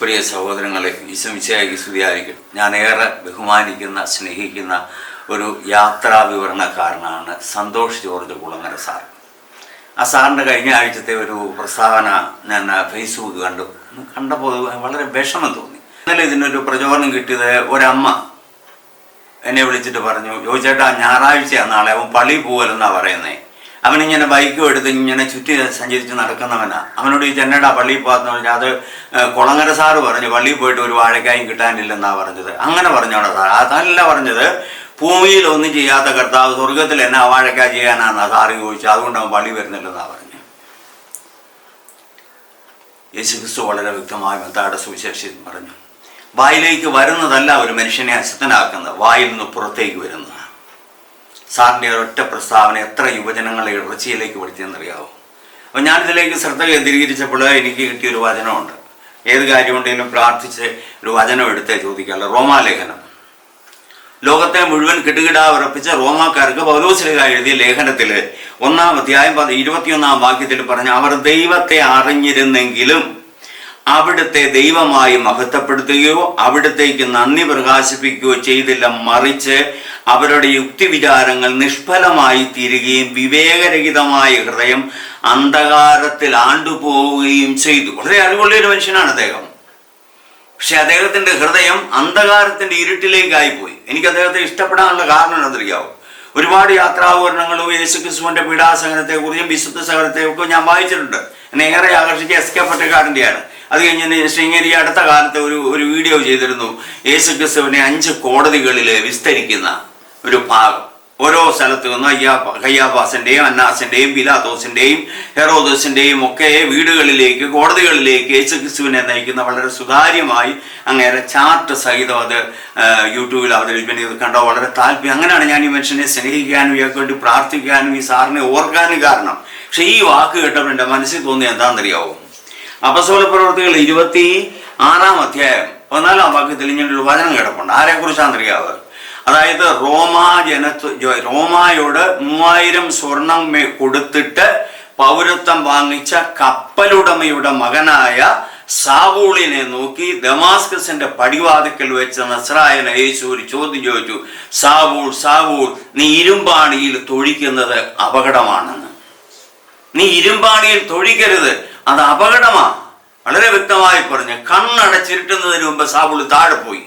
പ്രിയ സഹോദരങ്ങളെ വിശമിച്ചായി സ്തുതിയായിരിക്കും. ഞാൻ ഏറെ ബഹുമാനിക്കുന്ന സ്നേഹിക്കുന്ന ഒരു യാത്രാ വിവരണക്കാരനാണ് സന്തോഷ് ജോർജ് കുളങ്ങര സാർ. ആ സാറിന്റെ കഴിഞ്ഞ ആഴ്ചത്തെ ഒരു പ്രസ്താവന ഞാൻ ഫേസ്ബുക്ക് കണ്ടു. കണ്ടപ്പോൾ വളരെ വിഷമം തോന്നി. ഇന്നലെ ഇതിനൊരു പ്രചോദനം കിട്ടിയത് ഒരമ്മ എന്നെ വിളിച്ചിട്ട് പറഞ്ഞു ചോദിച്ചേട്ടാ ഞായറാഴ്ചയാണ് നാളെ അവൻ പള്ളി പോകലെന്നാണ് പറയുന്നേ. അവനിങ്ങനെ ബൈക്കും എടുത്ത് ഇങ്ങനെ ചുറ്റി സഞ്ചരിച്ച് നടക്കുന്നവനാ. അവനോട് ഈ ചെന്നടാ പള്ളിയിൽ പോകാന്ന് പറഞ്ഞാൽ അത് കുളങ്ങര സാറ് പറഞ്ഞു പള്ളിയിൽ പോയിട്ട് ഒരു വാഴക്കായും കിട്ടാനില്ലെന്നാ പറഞ്ഞത്. അങ്ങനെ പറഞ്ഞോടാ സാർ അതല്ല പറഞ്ഞത് ഭൂമിയിൽ ഒന്നും ചെയ്യാത്ത കർത്താവ് സ്വർഗത്തിൽ എന്നാ വാഴക്കാ ചെയ്യാനാണെന്നാ സാറ് ചോദിച്ചു അതുകൊണ്ട് അവൻ പള്ളി വരുന്നില്ലെന്നാ പറഞ്ഞു. യേശു ക്രിസ്തു വളരെ വ്യക്തമായി മെത്താടെ സുവിശേഷം പറഞ്ഞു. വായിലേക്ക് വരുന്നതല്ല ഒരു മനുഷ്യനെ അസ്വസ്ഥനാക്കുന്നത് വായിൽ നിന്ന് പുറത്തേക്ക് വരുന്നതാണ് സാറിന്റെ ഒരൊറ്റ പ്രസ്താവന എത്ര യുവജനങ്ങളെ ഇറച്ചിയിലേക്ക് പഠിച്ചെന്നറിയാവോ അപ്പോൾ ഞാനിതിലേക്ക് ശ്രദ്ധ കേന്ദ്രീകരിച്ചപ്പോൾ എനിക്ക് കിട്ടിയൊരു വചനമുണ്ട്. ഏത് കാര്യമുണ്ടെങ്കിലും പ്രാർത്ഥിച്ച് ഒരു വചനം എടുത്തേ ചോദിക്കാമല്ലോ റോമാലേഖനം. ലോകത്തെ മുഴുവൻ കിടുകിടാ ഉറപ്പിച്ച റോമാക്കാർക്ക് പൗലോസിലേഖ എഴുതിയ ലേഖനത്തിൽ ഒന്നാം അധ്യായം പത് ഇരുപത്തിയൊന്നാം വാക്യത്തിൽ പറഞ്ഞ അവർ ദൈവത്തെ അറിഞ്ഞിരുന്നെങ്കിലും അവിടുത്തെ ദൈവമായി മഹത്വപ്പെടുത്തുകയോ അവിടത്തേക്ക് നന്ദി പ്രകാശിപ്പിക്കുകയോ ചെയ്തില്ല. മറിച്ച് അവരുടെ യുക്തിവിചാരങ്ങൾ നിഷ്ഫലമായി തീരുകയും വിവേകരഹിതമായ ഹൃദയം അന്ധകാരത്തിൽ ആണ്ടുപോവുകയും ചെയ്തു. വളരെ അറിവുള്ള ഒരു മനുഷ്യനാണ് അദ്ദേഹം. പക്ഷെ അദ്ദേഹത്തിന്റെ ഹൃദയം അന്ധകാരത്തിന്റെ ഇരുട്ടിലേക്കായി പോയി എനിക്ക് അദ്ദേഹത്തെ ഇഷ്ടപ്പെടാനുള്ള കാരണം എന്തറിയാവും ഒരുപാട് യാത്രാപൂരണങ്ങളും യേശുക്രിസ്തുവിന്റെ പീഡാസഹനത്തെ കുറിച്ചും വിശുദ്ധ സഹനത്തെ ഒക്കെ ഞാൻ വായിച്ചിട്ടുണ്ട്. എന്നെ ഏറെ ആകർഷിച്ച എസ് കെ പൊറ്റക്കാടിന്റെയാണ് അത് കഴിഞ്ഞ് ഞാൻ ഈ അടുത്ത കാലത്ത് ഒരു ഒരു വീഡിയോ ചെയ്തിരുന്നു. യേശു ക്രിസ്തുവിനെ അഞ്ച് കോടതികളിൽ വിസ്തരിക്കുന്ന ഒരു ഭാഗം. ഓരോ സ്ഥലത്തു നിന്നും അയ്യാ കയ്യാബാസിന്റെയും അന്നാസിന്റെയും പിലാത്തോസിന്റെയും ഹെറോദോസിന്റെയും ഒക്കെ വീടുകളിലേക്ക് കോടതികളിലേക്ക് യേശു ക്രിസ്തുവിനെ നയിക്കുന്ന വളരെ സുതാര്യമായി അങ്ങേരെ ചാർട്ട് സഹിതം അത് യൂട്യൂബിൽ അവതരിപ്പിക്കുന്നത് കണ്ടോ? വളരെ താല്പര്യം. അങ്ങനെയാണ് ഞാൻ ഈ മനുഷ്യനെ സ്നേഹിക്കാനും ഇയാൾക്ക് വേണ്ടി പ്രാർത്ഥിക്കാനും ഈ സാറിനെ ഓർക്കാനും കാരണം. പക്ഷെ ഈ വാക്ക് കേട്ടപ്പോൾ എന്റെ മനസ്സിൽ തോന്നിയത് എന്താണെന്നറിയാവോ? അപസോല പ്രവർത്തികൾ ഇരുപത്തി ആറാം അധ്യായം പതിനാലാം വാക്യത്തിൽ ഒരു വചനം കിടപ്പുണ്ട് ആരെക്കുറിച്ചാണെന്നറിയാവ് അതായത് റോമാ ജനത്വ റോമായോട് മൂവായിരം സ്വർണം കൊടുത്തിട്ട് പൗരത്വം വാങ്ങിച്ച കപ്പലുടമയുടെ മകനായ സാവൂളിനെ നോക്കി ദമാസ്കസിന്റെ പടിവാതിക്കൽ വെച്ച നസ്രായന യേശു ചോദ്യം ചോദിച്ചു. സാവൂൾ സാവൂൾ നീ ഇരുമ്പാണിയിൽ തൊഴിക്കുന്നത് അപകടമാണെന്ന്. നീ ഇരുമ്പാണിയിൽ തൊഴിക്കരുത്. അത് അപകടമാ. വളരെ വ്യക്തമായി പറഞ്ഞു കണ്ണടച്ചിരുട്ടുന്നതിന് മുമ്പ് സാബുൾ താഴെ പോയി.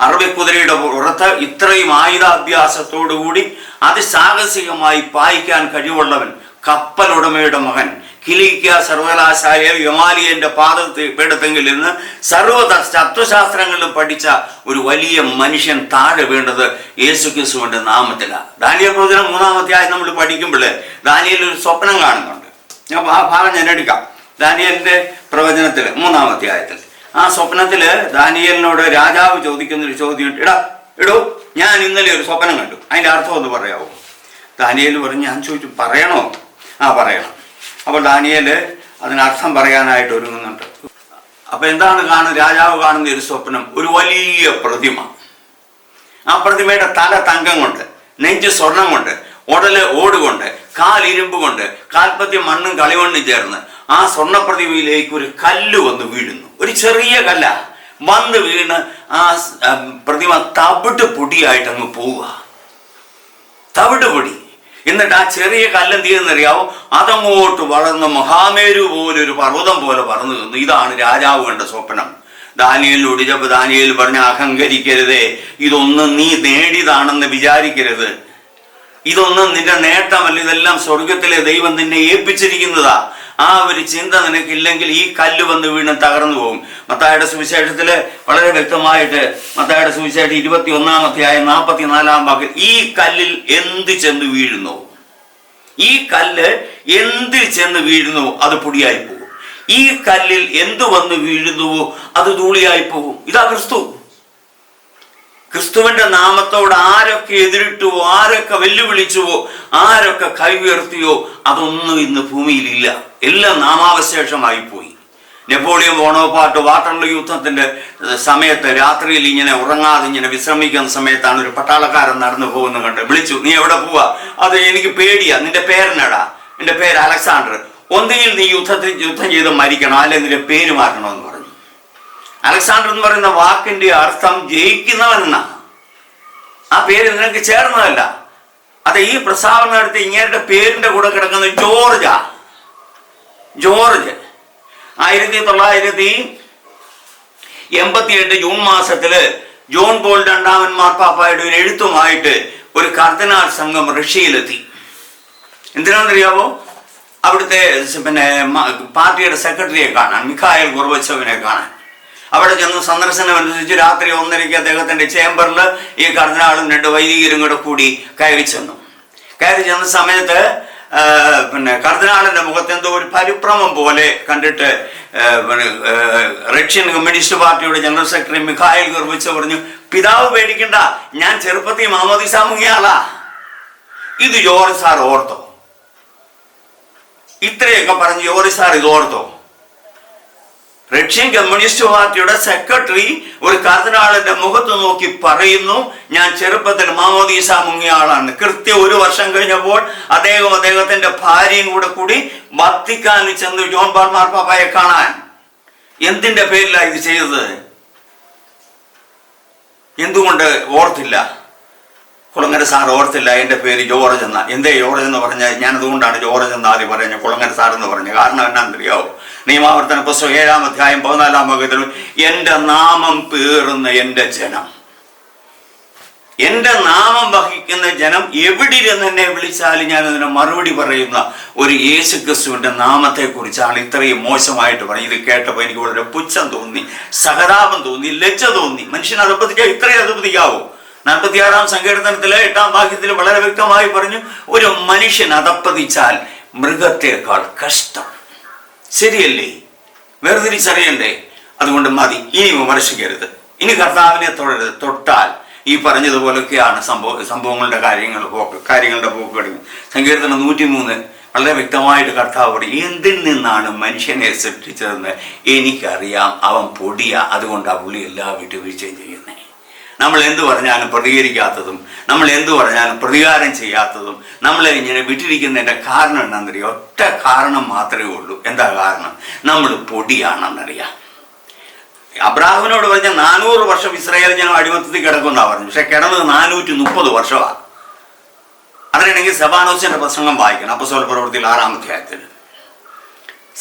അറബിക്കുതിരയുടെ പുറത്ത് ഇത്രയും ആയുധാഭ്യാസത്തോടുകൂടി അതിസാഹസികമായി പായിക്കാൻ കഴിവുള്ളവൻ കപ്പലുടമയുടെ മകൻ. കിലിക്ക സർവകലാശാല യമാലിയന്റെ പാദത്തെ പീഠത്തെങ്കിൽ നിന്ന് സർവ തത്വശാസ്ത്രങ്ങളിലും പഠിച്ച ഒരു വലിയ മനുഷ്യൻ താഴെ വീണ്ടത് യേശുക്രിസ്തുവിന്റെ നാമത്തിലാണ് ദാനിയൽ പ്രവചനം മൂന്നാമത്തെ ആയി നമ്മൾ പഠിക്കുമ്പോൾ ദാനിയൽ ഒരു സ്വപ്നം കാണുന്നുണ്ട്. ഞാൻ ആ ഭാഗം ഞാൻ എടുക്കാം. ദാനിയലിന്റെ പ്രവചനത്തിൽ മൂന്നാമത്തെ അധ്യായത്തിൽ ആ സ്വപ്നത്തിൽ ദാനിയലിനോട് രാജാവ് ചോദിക്കുന്ന ഒരു ചോദ്യം ഇടാ ഇടൂ ഞാൻ ഇന്നലെ ഒരു സ്വപ്നം കണ്ടു. അതിന്റെ അർത്ഥം ഒന്ന് പറയാവോ? ദാനിയൽ പറഞ്ഞു ഞാൻ ചോദിച്ചു പറയണോ? ആ പറയണം. അപ്പോൾ ദാനിയൽ അതിനർത്ഥം പറയാനായിട്ട് ഒരുങ്ങുന്നുണ്ട്. അപ്പൊ എന്താണ് കാണുന്നത്? രാജാവ് കാണുന്ന ഒരു സ്വപ്നം ഒരു വലിയ പ്രതിമ. ആ പ്രതിമയുടെ തല തങ്കം കൊണ്ട് നെഞ്ച് സ്വർണം കൊണ്ട് ഉടൽ ഓട് കൊണ്ട് കാൽ ഇരുമ്പ് കൊണ്ട് കാൽപ്പത്തി മണ്ണും കളിമണ്ണും ചേർന്ന് ആ സ്വർണപ്രതിമയിലേക്ക് ഒരു കല്ല് വന്ന് വീഴുന്നു. ഒരു ചെറിയ കല്ല. വന്ന് വീണ് ആ പ്രതിമ തവിട്ട് പൊടിയായിട്ട് അങ്ങ് പോവുക. തവിട്ട് പൊടി. എന്നിട്ട് ആ ചെറിയ കല്ലെന്ത് ചെയ്യുന്നറിയാവോ? അതങ്ങോട്ട് വളർന്ന് മഹാമേരു പോലെ ഒരു പർവതം പോലെ പറന്നു നിന്നു. ഇതാണ് രാജാവ് കണ്ട സ്വപ്നം. ദാനിയലിൽ ഒടിച്ചപ്പോൾ ദാനിയൽ പറഞ്ഞ അഹങ്കരിക്കരുതേ. ഇതൊന്നും നീ നേടിയതാണെന്ന് വിചാരിക്കരുത്. ഇതൊന്നും നിന്റെ നേട്ടമല്ല. ഇതെല്ലാം സ്വർഗത്തിലെ ദൈവം നിന്നെ ഏൽപ്പിച്ചിരിക്കുന്നതാ. ആ ഒരു ചിന്ത നിനക്കില്ലെങ്കിൽ ഈ കല്ല് വന്ന് വീണ് തകർന്നു പോകും മത്തായുടെ സുവിശേഷത്തിൽ വളരെ വ്യക്തമായിട്ട് മത്തായുടെ സുവിശേഷം ഇരുപത്തി ഒന്നാമത്തെയായ നാൽപ്പത്തിനാലാം വാക്കിൽ ഈ കല്ലിൽ എന്ത് ചെന്ന് വീഴുന്നു? ഈ കല്ല് എന്തിൽ ചെന്ന് വീഴുന്നു? അത് പൊടിയായി പോകും. ഈ കല്ലിൽ എന്ത് വന്ന് വീഴുന്നുവോ അത് ധൂളിയായി പോകും. ഇതാ ക്രിസ്തു. ക്രിസ്തുവിന്റെ നാമത്തോട് ആരൊക്കെ എതിരിട്ടുവോ ആരൊക്കെ വെല്ലുവിളിച്ചുവോ ആരൊക്കെ കൈ ഉയർത്തിയോ അതൊന്നും ഇന്ന് ഭൂമിയിലില്ല. എല്ലാം നാമാവശേഷമായി പോയി നെപ്പോളിയൻ ബോണോപാർട്ട് വാട്ടർലോ യുദ്ധത്തിന്റെ സമയത്ത് രാത്രിയിൽ ഇങ്ങനെ ഉറങ്ങാതെ ഇങ്ങനെ വിശ്രമിക്കുന്ന സമയത്താണ് ഒരു പട്ടാളക്കാരൻ നടന്നു പോകുന്നത് കണ്ട് വിളിച്ചു നീ എവിടെ പോവാ? അത് എനിക്ക് പേടിയാ. നിന്റെ പേരെന്നടാ? നിന്റെ പേര് അലക്സാണ്ടർ. ഒന്നുകിൽ നീ യുദ്ധത്തിൽ യുദ്ധം ചെയ്ത് മരിക്കണം അല്ലെങ്കിൽ നിന്റെ പേര് മാറ്റണമെന്ന് പറഞ്ഞു അലക്സാണ്ടർ എന്ന് പറയുന്ന വാക്കിന്റെ അർത്ഥം ജയിക്കുന്നവൻ എന്നാണ്. ആ പേര് നിനക്ക് ചേർന്നതല്ല. അത് ഈ പ്രസ്താവന നടത്തി ഇങ്ങേരുടെ പേരിന്റെ കൂടെ കിടക്കുന്ന ജോർജ. ജോർജ്. ആയിരത്തി തൊള്ളായിരത്തി എൺപത്തിയെട്ട് ജൂൺ മാസത്തിൽ ജോൺ പോൾ രണ്ടാമൻ മാർപ്പാപ്പായുടെ ഒരു എഴുത്തുമായിട്ട് ഒരു കർദിനാൾ സംഘം റഷ്യയിലെത്തി. എന്തിനാണെന്നറിയാവോ? അവിടുത്തെ പിന്നെ പാർട്ടിയുടെ സെക്രട്ടറിയെ കാണാൻ മിഖായൽ ഗുർവത്സവിനെ കാണാൻ. അവിടെ ചെന്ന് സന്ദർശനം അനുസരിച്ച് രാത്രി ഒന്നരയ്ക്ക് അദ്ദേഹത്തിന്റെ ചേംബറിൽ ഈ കർദിനാളും രണ്ട് വൈദികരും കൂടെ കൂടി കയറി ചെന്നു. കയറി ചെന്ന സമയത്ത് പിന്നെ കർദിനാളിന്റെ മുഖത്ത് എന്തോ ഒരു പരിഭ്രമം പോലെ കണ്ടിട്ട് റഷ്യൻ കമ്മ്യൂണിസ്റ്റ് പാർട്ടിയുടെ ജനറൽ സെക്രട്ടറി മിഖായൽ ഗർഭിച്ച് പറഞ്ഞു പിതാവ് പേടിക്കണ്ട ഞാൻ ചെറുപ്പത്തിൽ മാമോദിസ സാമൂഹ്യാളാ ഇത് ജോർജ് സാർ ഓർത്തോ? ഇത്രയൊക്കെ പറഞ്ഞ് ജോർജ് സാർ ഇത് ഓർത്തോ? റഷ്യൻ കമ്മ്യൂണിസ്റ്റ് പാർട്ടിയുടെ സെക്രട്ടറി ഒരു കർദിനാളിന്റെ മുഖത്ത് നോക്കി പറയുന്നു ഞാൻ ചെറുപ്പത്തിൽ മാമോദീസ മുങ്ങിയ ആളാണ്. കൃത്യം ഒരു വർഷം കഴിഞ്ഞപ്പോൾ അദ്ദേഹം അദ്ദേഹത്തിന്റെ ഭാര്യയും കൂടെ കൂടി വത്തിക്കാനിൽ ചെന്ന് ജോൺ പാൾ മാർപ്പാപ്പയെ കാണാൻ. എന്തിന്റെ പേരിലാണ് ഇത് ചെയ്തത്? എന്തുകൊണ്ട് ഓർത്തില്ല? കുളങ്ങര സാർ ഓർത്തില്ല എന്റെ പേര് ജോർജ് എന്ന. എന്തേ ജോർജ് എന്ന് പറഞ്ഞാൽ ഞാൻ അതുകൊണ്ടാണ് ജോർജ് എന്ന് ആദ്യം പറഞ്ഞത്. കുളങ്ങര സാർ എന്ന് പറഞ്ഞു കാരണം എന്നാണെന്നറിയാവോ നിയമാവർത്തന പുസ്തകം ഏഴാം അധ്യായം പതിനാലാം ഭാഗത്തിൽ എന്റെ നാമം പേറുന്ന എന്റെ ജനം. എന്റെ നാമം വഹിക്കുന്ന ജനം എവിടെയിരുന്ന് എന്നെ വിളിച്ചാലും ഞാൻ അതിന് മറുപടി പറയുന്ന ഒരു യേശു ക്രിസ്തുവിന്റെ നാമത്തെക്കുറിച്ചാണ് ഇത്രയും മോശമായിട്ട് പറഞ്ഞത്. ഇത് കേട്ടപ്പോൾ എനിക്ക് വളരെ പുച്ഛം തോന്നി സഹതാപം തോന്നി ലജ്ജ തോന്നി. മനുഷ്യനെ അധപ്പതിക്കാൻ ഇത്രയും അധപ്പതിക്കാവോ നാൽപ്പത്തിയാറാം സങ്കീർത്തനത്തിലെ എട്ടാം വാക്യത്തിൽ വളരെ വ്യക്തമായി പറഞ്ഞു ഒരു മനുഷ്യൻ അതപ്പതിച്ചാൽ മൃഗത്തെക്കാൾ കഷ്ടം. ശരിയല്ലേ? വേർതിരിച്ചറിയണ്ടേ? അതുകൊണ്ട് മതി ഇനി വിമർശിക്കരുത്. ഇനി കർത്താവിനെ തൊഴരുത് തൊട്ടാൽ ഈ പറഞ്ഞതുപോലൊക്കെയാണ് സംഭവ സംഭവങ്ങളുടെ കാര്യങ്ങൾ പോക്ക് കാര്യങ്ങളുടെ പോക്ക് കഴിഞ്ഞു സങ്കീർത്തനം നൂറ്റിമൂന്ന് വളരെ വ്യക്തമായിട്ട് കർത്താവ് പറയും എന്തിൽ നിന്നാണ് മനുഷ്യനെ സൃഷ്ടിച്ചതെന്ന് എനിക്കറിയാം. അവൻ പൊടിയാ. അതുകൊണ്ട് ആ പുള്ളി എല്ലാ വിട്ടുവീഴ്ചയും ചെയ്യുന്നത് നമ്മൾ എന്തു പറഞ്ഞാലും പ്രതികരിക്കാത്തതും നമ്മൾ എന്തു പറഞ്ഞാലും പ്രതികാരം ചെയ്യാത്തതും നമ്മളെ ഇങ്ങനെ വിട്ടിരിക്കുന്നതിന്റെ കാരണം എന്താണെന്നറിയാം? ഒറ്റ കാരണം മാത്രമേ ഉള്ളൂ. എന്താ കാരണം? നമ്മൾ പൊടിയാണെന്നറിയാം. അബ്രാഹിമിനോട് പറഞ്ഞ നാനൂറ് വർഷം ഇസ്രായേൽ ഞങ്ങൾ അടിമത്തത്തിൽ കിടക്കുന്ന പറഞ്ഞു. പക്ഷെ കിടന്നത് നാനൂറ്റി മുപ്പത് വർഷമാണ്. അതിനാണെങ്കിൽ സെബാനോസിന്റെ പ്രസംഗം വായിക്കണം. അപ്പസോൽ പ്രവൃത്തിയിൽ ആറാം അധ്യായത്തിൽ.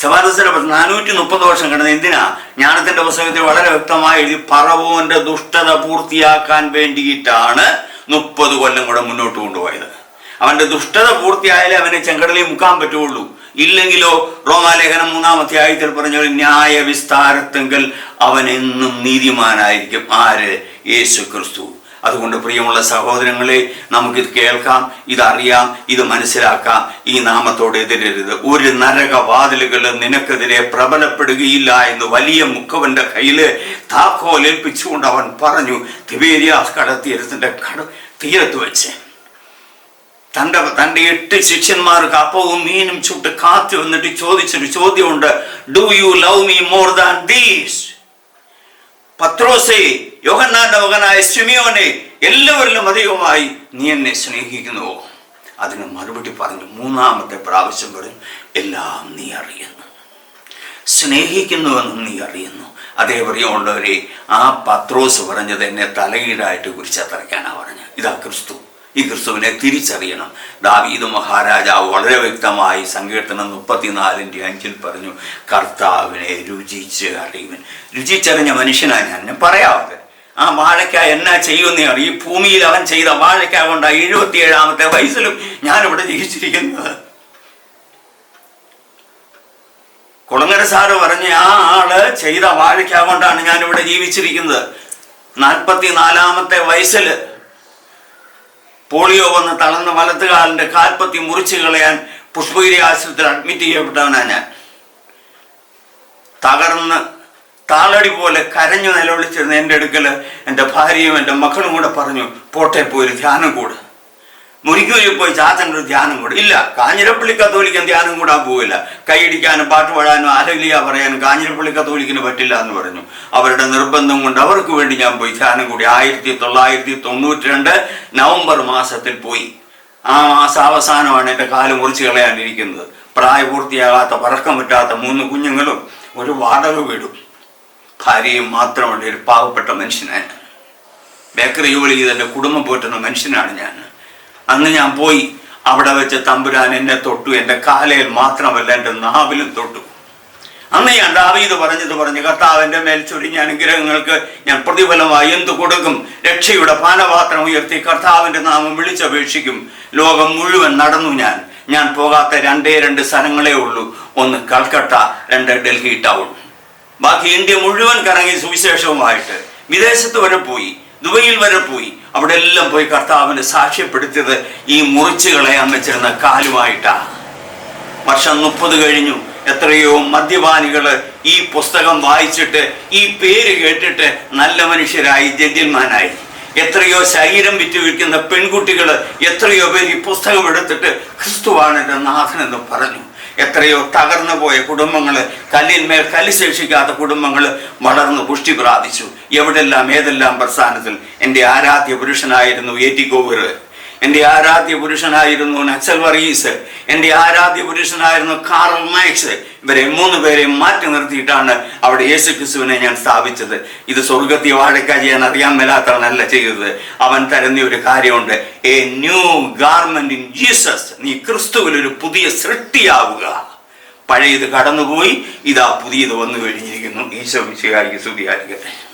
പ്രസംഗം നാനൂറ്റി മുപ്പത് വർഷം കിടന്നത് എന്തിനാ? ജ്ഞാനത്തിന്റെ പുസ്തകത്തിൽ വളരെ വ്യക്തമായി എഴുതി പറവോന്റെ ദുഷ്ടത പൂർത്തിയാക്കാൻ വേണ്ടിയിട്ടാണ് മുപ്പത് കൊല്ലം കൂടെ മുന്നോട്ട് കൊണ്ടുപോയത്. അവന്റെ ദുഷ്ടത പൂർത്തിയായാലേ അവനെ ചെങ്കടലിൽ മുക്കാൻ പറ്റുള്ളൂ. ഇല്ലെങ്കിലോ റോമാലേഖനം മൂന്നാം അധ്യായത്തിൽ പറഞ്ഞ ന്യായ വിസ്താരത്തെങ്കിൽ അവൻ എന്നും നീതിമാനായിരിക്കും. ആര്? യേശു ക്രിസ്തു. അതുകൊണ്ട് പ്രിയമുള്ള സഹോദരങ്ങളെ നമുക്കിത് കേൾക്കാം ഇതറിയാം ഇത് മനസ്സിലാക്കാം. ഈ നാമത്തോട് എതിരരുത്. ഒരു നരകവാതിലുകൾ നിനക്കെതിരെ പ്രബലപ്പെടുകയില്ല എന്ന് വലിയ മുക്കവന്റെ കയ്യിൽ താക്കോലേൽപ്പിച്ചുകൊണ്ട് അവൻ പറഞ്ഞു തിബേരിയാസ് കടത്തീരത്തിന്റെ കട തീരത്ത് വെച്ച്. തന്റെ തന്റെ എട്ട് ശിഷ്യന്മാർക്ക് അപ്പവും മീനും ചുട്ട് കാത്തു വന്നിട്ട് ചോദിച്ചൊരു ചോദ്യമുണ്ട് do you love me more than these പത്രോസേ യോഹന്നാന്റെ മകനായ സിമിയോനെ എല്ലാവരിലും അധികമായി നീ എന്നെ സ്നേഹിക്കുന്നുവോ അതിന് മറുപടി പറഞ്ഞു മൂന്നാമത്തെ പ്രാവശ്യം പറഞ്ഞു എല്ലാം നീ അറിയുന്നു. സ്നേഹിക്കുന്നുവെന്നും നീ അറിയുന്നു. അതേ പ്രിയമുള്ളവരെ ആ പത്രോസ് പറഞ്ഞത് എന്നെ തലകീഴായിട്ട് കുരിച്ചത്തറയ്ക്കാനാണ് പറഞ്ഞത്. ഇതാ ക്രിസ്തു. ഈ ക്രിസ്തുവിനെ തിരിച്ചറിയണം. ദാവീദ് മഹാരാജാവ് വളരെ വ്യക്തമായി സങ്കീർത്തനം മുപ്പത്തിനാലിന്റെ അഞ്ചിൽ പറഞ്ഞു കർത്താവിനെ രുചിച്ച് അറിയുവൻ. രുചിച്ചറിഞ്ഞ മനുഷ്യനാണ് ഞാൻ. പറയാവത് ആ വാഴയ്ക്ക എന്നാ ചെയ്യുമെന്ന് ഈ ഭൂമിയിൽ അവൻ ചെയ്ത വാഴയ്ക്ക കൊണ്ടാണ് എഴുപത്തിയേഴാമത്തെ വയസ്സിലും ഞാനിവിടെ ജീവിച്ചിരിക്കുന്നത്. കുളങ്ങര സാറ് പറഞ്ഞ ആ ആൾ ചെയ്ത വാഴയ്ക്ക കൊണ്ടാണ് ഞാനിവിടെ ജീവിച്ചിരിക്കുന്നത്. നാൽപ്പത്തി നാലാമത്തെ വയസ്സിൽ പോളിയോ വന്ന് തളർന്ന വലത്തുകാലിന്റെ കാൽപ്പത്തി മുറിച്ചു കളയാൻ പുഷ്പഗിരി ആശുപത്രിയിൽ അഡ്മിറ്റ് ചെയ്യപ്പെട്ടവനാണ് ഞാൻ. തകർന്ന് താളടി പോലെ കരഞ്ഞു നിലവിളിച്ചിരുന്ന എന്റെ അടുക്കൽ എന്റെ ഭാര്യയും എന്റെ മക്കളും കൂടെ പറഞ്ഞു പോട്ടെ പോയി ധ്യാനം കൂട്. മുരിക്കൂരിൽ പോയി ചാത്തന്റെ ഒരു ധ്യാനം കൂടെ. ഇല്ല കാഞ്ഞിരപ്പള്ളി കത്തോലിക്കൻ ധ്യാനം കൂടാൻ പോവില്ല. കൈയടിക്കാനും പാട്ട് പാടാനും ആലലിയ പറയാനും കാഞ്ഞിരപ്പള്ളി കത്തോലിക്കിന് പറ്റില്ല എന്ന് പറഞ്ഞു. അവരുടെ നിർബന്ധം കൊണ്ട് അവർക്ക് വേണ്ടി ഞാൻ പോയി ധ്യാനം കൂടി. ആയിരത്തി തൊള്ളായിരത്തി തൊണ്ണൂറ്റി രണ്ട് നവംബർ മാസത്തിൽ പോയി. ആ മാസം അവസാനമാണ് എന്റെ കാൽ മുറിച്ച് കളയാനിരിക്കുന്നത്. പ്രായപൂർത്തിയാകാത്ത പറക്കം പറ്റാത്ത മൂന്ന് കുഞ്ഞുങ്ങളും ഒരു വാടക വീടും. ഭാര്യയും മാത്രമുള്ള ഒരു പാവപ്പെട്ട മനുഷ്യനാണ് ബേക്കറി ജോലി ചെയ്ത് എന്റെ കുടുംബം പോറ്റുന്ന മനുഷ്യനാണ് ഞാൻ. അന്ന് ഞാൻ പോയി. അവിടെ വെച്ച് തമ്പുരാൻ എന്നെ തൊട്ടു. എന്റെ കാലയിൽ മാത്രമല്ല എന്റെ നാവിലും തൊട്ടു. അന്ന് ഞാൻ ദാവീത് പറഞ്ഞത് പറഞ്ഞു കർത്താവിന്റെ മേൽ ചൊരിഞ്ഞ അനുഗ്രഹങ്ങൾക്ക് ഞാൻ പ്രതിഫലമായി എന്തു കൊടുക്കും? രക്ഷയുടെ പാനപാത്രം ഉയർത്തി കർത്താവിന്റെ നാമം വിളിച്ചപേക്ഷിക്കും. ലോകം മുഴുവൻ നടന്നു ഞാൻ. ഞാൻ പോകാത്ത രണ്ടേ രണ്ട് സ്ഥലങ്ങളേ ഉള്ളൂ. ഒന്ന് കൽക്കട്ട രണ്ട് ഡൽഹി ടൗൺ. ബാക്കി ഇന്ത്യ മുഴുവൻ കറങ്ങി സുവിശേഷവുമായിട്ട് വിദേശത്ത് വരെ പോയി. ദുബൈയിൽ വരെ പോയി. അവിടെ എല്ലാം പോയി കർത്താവിനെ സാക്ഷ്യപ്പെടുത്തിയത് ഈ മുറിച്ചു കളയാൻ വെച്ചിരുന്ന കാലുമായിട്ടാണ് വർഷം മുപ്പത് കഴിഞ്ഞു. എത്രയോ മദ്യപാനികൾ ഈ പുസ്തകം വായിച്ചിട്ട് ഈ പേര് കേട്ടിട്ട് നല്ല മനുഷ്യരായി ജന്യന്മാനായി എത്രയോ ശരീരം വിറ്റുവിൽക്കുന്ന പെൺകുട്ടികൾ എത്രയോ പേര് ഈ പുസ്തകം എടുത്തിട്ട് ക്രിസ്തുവാണ് എന്റെ നാഥനെന്ന് പറഞ്ഞു. എത്രയോ തകർന്നു പോയ കുടുംബങ്ങൾ കല്ലിന്മേൽ കല്ല് ശേഷിക്കാത്ത കുടുംബങ്ങൾ വളർന്നു പുഷ്ടി പ്രാപിച്ചു. എവിടെല്ലാം ഏതെല്ലാം പ്രസ്ഥാനത്തിൽ എന്റെ ആരാധ്യ പുരുഷനായിരുന്നു എ ടി ഗോവർ എന്റെ ആരാധ്യ പുരുഷനായിരുന്നു നക്സൽ വർഗീസ്. എന്റെ ആരാധ്യ പുരുഷനായിരുന്നു കാറൽ മാക്സ് ഇവരെ മൂന്ന് പേരെ മാറ്റി നിർത്തിയിട്ടാണ് അവിടെ യേശു ക്രിസ്തുവിനെ ഞാൻ സ്ഥാപിച്ചത്. ഇത് സ്വർഗത്തിയ വാഴക്കാരി ചെയ്യാൻ അറിയാൻ മേലാത്തവനല്ല ചെയ്തത്. അവൻ തരുന്ന ഒരു കാര്യമുണ്ട്. A new garment in Jesus നീ ക്രിസ്തുവിൽ ഒരു പുതിയ സൃഷ്ടിയാവുക. പഴയത് കടന്നുപോയി ഇതാ പുതിയത് വന്നു കഴിഞ്ഞിരിക്കുന്നു. ഈശോ വിശകാരിക്ക് സ്തുതിയായിരിക്കട്ടെ.